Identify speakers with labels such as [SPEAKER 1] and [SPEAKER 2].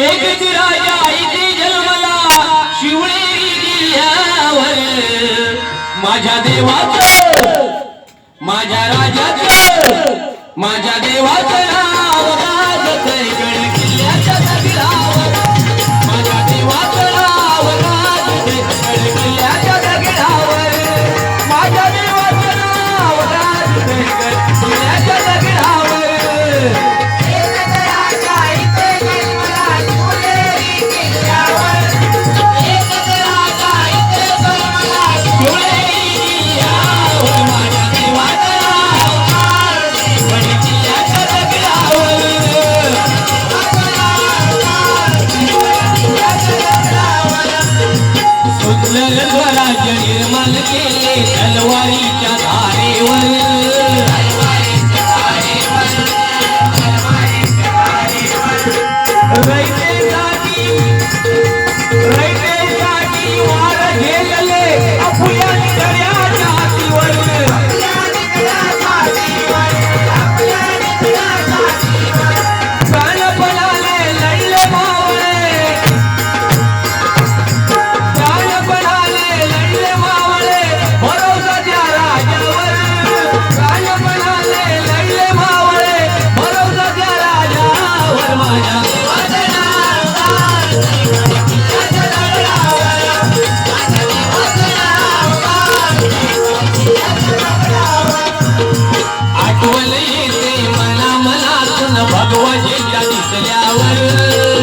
[SPEAKER 1] एक राजा इथे जन्मला शिवळेरी किल्ल्यावर माझ्या देवाचं माझ्या राजाचं माझ्या देवाचं नाव गाजतंय. स्वराज्य निर्माण केले तलवारीच्या धारेवर. मनातून भगवतीच्या दिसल्यावर.